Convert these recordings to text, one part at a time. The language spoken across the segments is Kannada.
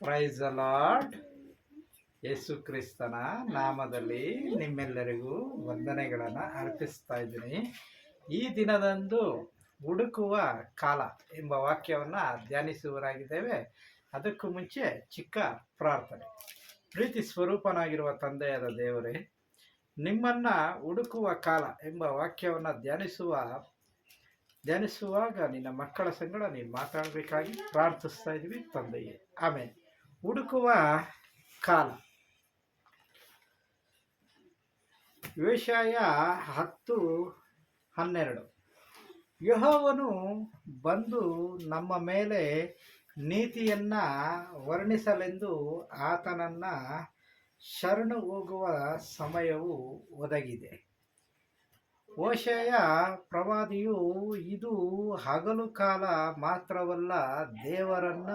ಪ್ರೈಸ್ ಅಲಾಟ್ ಯೇಸು ಕ್ರಿಸ್ತನ ನಾಮದಲ್ಲಿ ನಿಮ್ಮೆಲ್ಲರಿಗೂ ವಂದನೆಗಳನ್ನು ಅರ್ಪಿಸ್ತಾ ಇದ್ದೀನಿ. ಈ ದಿನದಂದು ಹುಡುಕುವ ಕಾಲ ಎಂಬ ವಾಕ್ಯವನ್ನು ಧ್ಯಾನಿಸುವರಾಗಿದ್ದೇವೆ ಅದಕ್ಕೂ ಮುಂಚೆ ಚಿಕ್ಕ ಪ್ರಾರ್ಥನೆ. ಪ್ರೀತಿ ಸ್ವರೂಪನಾಗಿರುವ ತಂದೆಯಾದ ದೇವರೇ, ನಿಮ್ಮನ್ನು ಹುಡುಕುವ ಕಾಲ ಎಂಬ ವಾಕ್ಯವನ್ನು ಧ್ಯಾನಿಸುವ, ಧ್ಯಾನಿಸುವಾಗ ನಿನ್ನ ಮಕ್ಕಳ ಸಂಗಡ ನೀನು ಮಾತಾಡಬೇಕಾಗಿ ಪ್ರಾರ್ಥಿಸ್ತಾ ಇದ್ವಿ ತಂದೆಯೇ. ಆಮೇಲೆ ಹುಡುಕುವ ಕಾಲ. ವಿಷಯ ಹತ್ತು ಹನ್ನೆರಡು. ಯಹೋವನು ಬಂದು ನಮ್ಮ ಮೇಲೆ ನೀತಿಯನ್ನ ವರ್ಣಿಸಲೆಂದು ಆತನನ್ನ ಶರಣು ಹೋಗುವ ಸಮಯವು ಒದಗಿದೆ. ಓಶಯ ಪ್ರವಾದಿಯು ಇದು ಹಗಲು ಕಾಲ ಮಾತ್ರವಲ್ಲ ದೇವರನ್ನ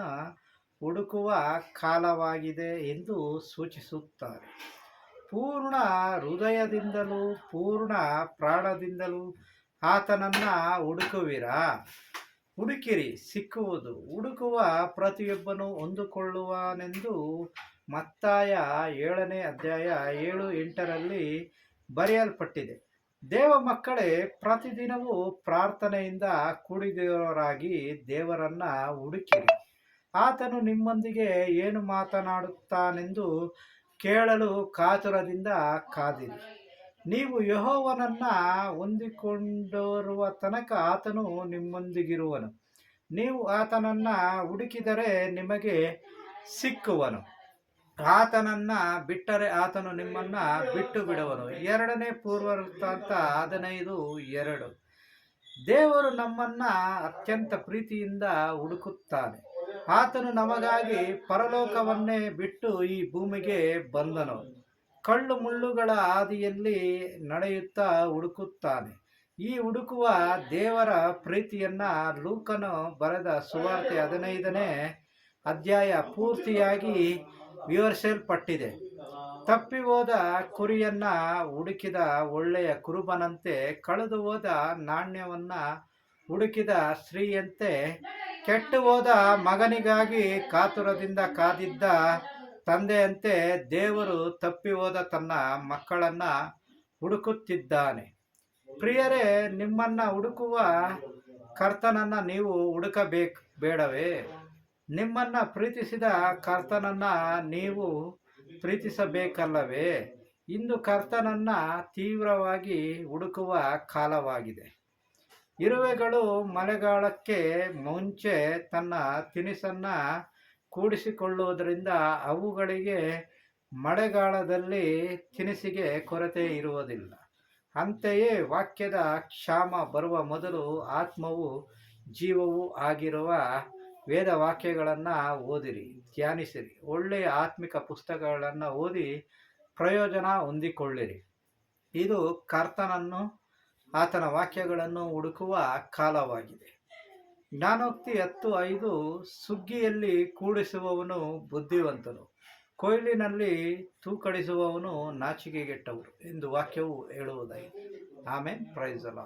ಹುಡುಕುವ ಕಾಲವಾಗಿದೆ ಎಂದು ಸೂಚಿಸುತ್ತಾರೆ. ಪೂರ್ಣ ಹೃದಯದಿಂದಲೂ, ಪೂರ್ಣ ಪ್ರಾಣದಿಂದಲೂ ಆತನನ್ನ ಹುಡುಕುವಿರಾ? ಹುಡುಕಿರಿ, ಸಿಕ್ಕುವುದು. ಹುಡುಕುವ ಪ್ರತಿಯೊಬ್ಬನು ಹೊಂದಿಕೊಳ್ಳುವನೆಂದು ಮತ್ತಾಯ ಏಳನೇ ಅಧ್ಯಾಯ ಏಳು ಎಂಟರಲ್ಲಿ ಬರೆಯಲ್ಪಟ್ಟಿದೆ. ದೇವ ಮಕ್ಕಳೇ, ಪ್ರತಿದಿನವೂ ಪ್ರಾರ್ಥನೆಯಿಂದ ಕೂಡಿದವರಾಗಿ ದೇವರನ್ನ ಹುಡುಕಿರಿ. ಆತನು ನಿಮ್ಮೊಂದಿಗೆ ಏನು ಮಾತನಾಡುತ್ತಾನೆಂದು ಕೇಳಲು ಕಾತುರದಿಂದ ಕಾದಿರಿ. ನೀವು ಯಹೋವನನ್ನ ಹೊಂದಿಕೊಂಡಿರುವ ತನಕ ಆತನು ನಿಮ್ಮೊಂದಿಗಿರುವನು. ನೀವು ಆತನನ್ನ ಹುಡುಕಿದರೆ ನಿಮಗೆ ಸಿಕ್ಕುವನು. ಆತನನ್ನ ಬಿಟ್ಟರೆ ಆತನು ನಿಮ್ಮನ್ನ ಬಿಟ್ಟು ಬಿಡುವನು ಎರಡನೇ ಪೂರ್ವ ವೃತ್ತಾಂತ ಹದಿನೈದು, ಎರಡು. ದೇವರು ನಮ್ಮನ್ನ ಅತ್ಯಂತ ಪ್ರೀತಿಯಿಂದ ಹುಡುಕುತ್ತಾನೆ. ಆತನು ನಮಗಾಗಿ ಪರಲೋಕವನ್ನೇ ಬಿಟ್ಟು ಈ ಭೂಮಿಗೆ ಬಂದನು. ಕಳ್ಳು ಮುಳ್ಳುಗಳ ಹಾದಿಯಲ್ಲಿ ನಡೆಯುತ್ತಾ ಹುಡುಕುತ್ತಾನೆ. ಈ ಹುಡುಕುವ ದೇವರ ಪ್ರೀತಿಯನ್ನ ಲೂಕನು ಬರೆದ ಸುವಾರ್ತೆ ಹದಿನೈದನೇ ಅಧ್ಯಾಯ ಪೂರ್ತಿಯಾಗಿ ವಿವರಿಸಲ್ಪಟ್ಟಿದೆ. ತಪ್ಪಿ ಹೋದ ಕುರಿಯನ್ನ ಹುಡುಕಿದ ಒಳ್ಳೆಯ ಕುರುಬನಂತೆ ಕಳೆದು ಹೋದ ನಾಣ್ಯವನ್ನ ಹುಡುಕಿದ ಸ್ತ್ರೀಯಂತೆ ಕೆಟ್ಟು ಹೋದ ಮಗನಿಗಾಗಿ ಕಾತುರದಿಂದ ಕಾದಿದ್ದ ತಂದೆಯಂತೆ ದೇವರು ತಪ್ಪಿ ಹೋದ ತನ್ನ ಮಕ್ಕಳನ್ನ ಹುಡುಕುತ್ತಿದ್ದಾನೆ. ಪ್ರಿಯರೇ, ನಿಮ್ಮನ್ನ ಹುಡುಕುವ ಕರ್ತನನ್ನ ನೀವು ಹುಡುಕಬೇಕು ಬೇಡವೇ? ನಿಮ್ಮನ್ನ ಪ್ರೀತಿಸಿದ ಕರ್ತನನ್ನ ನೀವು ಪ್ರೀತಿಸಬೇಕಲ್ಲವೇ? ಇಂದು ಕರ್ತನನ್ನ ತೀವ್ರವಾಗಿ ಹುಡುಕುವ ಕಾಲವಾಗಿದೆ. ಇರುವೆಗಳು ಮಳೆಗಾಲಕ್ಕೆ ಮುಂಚೆ ತನ್ನ ತಿನಿಸನ್ನ ಕೂಡಿಸಿಕೊಳ್ಳುವುದರಿಂದ ಅವುಗಳಿಗೆ ಮಳೆಗಾಲದಲ್ಲಿ ತಿನಿಸಿಗೆ ಕೊರತೆ ಇರುವುದಿಲ್ಲ. ಅಂತೆಯೇ ವಾಕ್ಯದ ಕ್ಷಾಮ ಬರುವ ಮೊದಲು ಆತ್ಮವು ಜೀವವು ಆಗಿರುವ ವೇದ ವಾಕ್ಯಗಳನ್ನು ಓದಿರಿ, ಧ್ಯಾನಿಸಿರಿ, ಒಳ್ಳೆಯ ಆತ್ಮಿಕ ಪುಸ್ತಕಗಳನ್ನು ಓದಿ ಪ್ರಯೋಜನ ಹೊಂದಿಕೊಳ್ಳಿರಿ. ಇದು ಕರ್ತನನ್ನು ಆತನ ವಾಕ್ಯಗಳನ್ನು ಹುಡುಕುವ ಕಾಲವಾಗಿದೆ. ಜ್ಞಾನೋಕ್ತಿ ಹತ್ತು ಐದು, ಸುಗ್ಗಿಯಲ್ಲಿ ಕೂಡಿಸುವವನು ಬುದ್ಧಿವಂತನು, ಕೊಯ್ಲಿನಲ್ಲಿ ತೂಕಡಿಸುವವನು ನಾಚಿಕೆಗೆಟ್ಟವರು ಎಂದು ವಾಕ್ಯವು ಹೇಳುವುದಾಗಿದೆ. ಆಮೇಲೆ ಪ್ರೈಸ್ ಅಲ್ಲ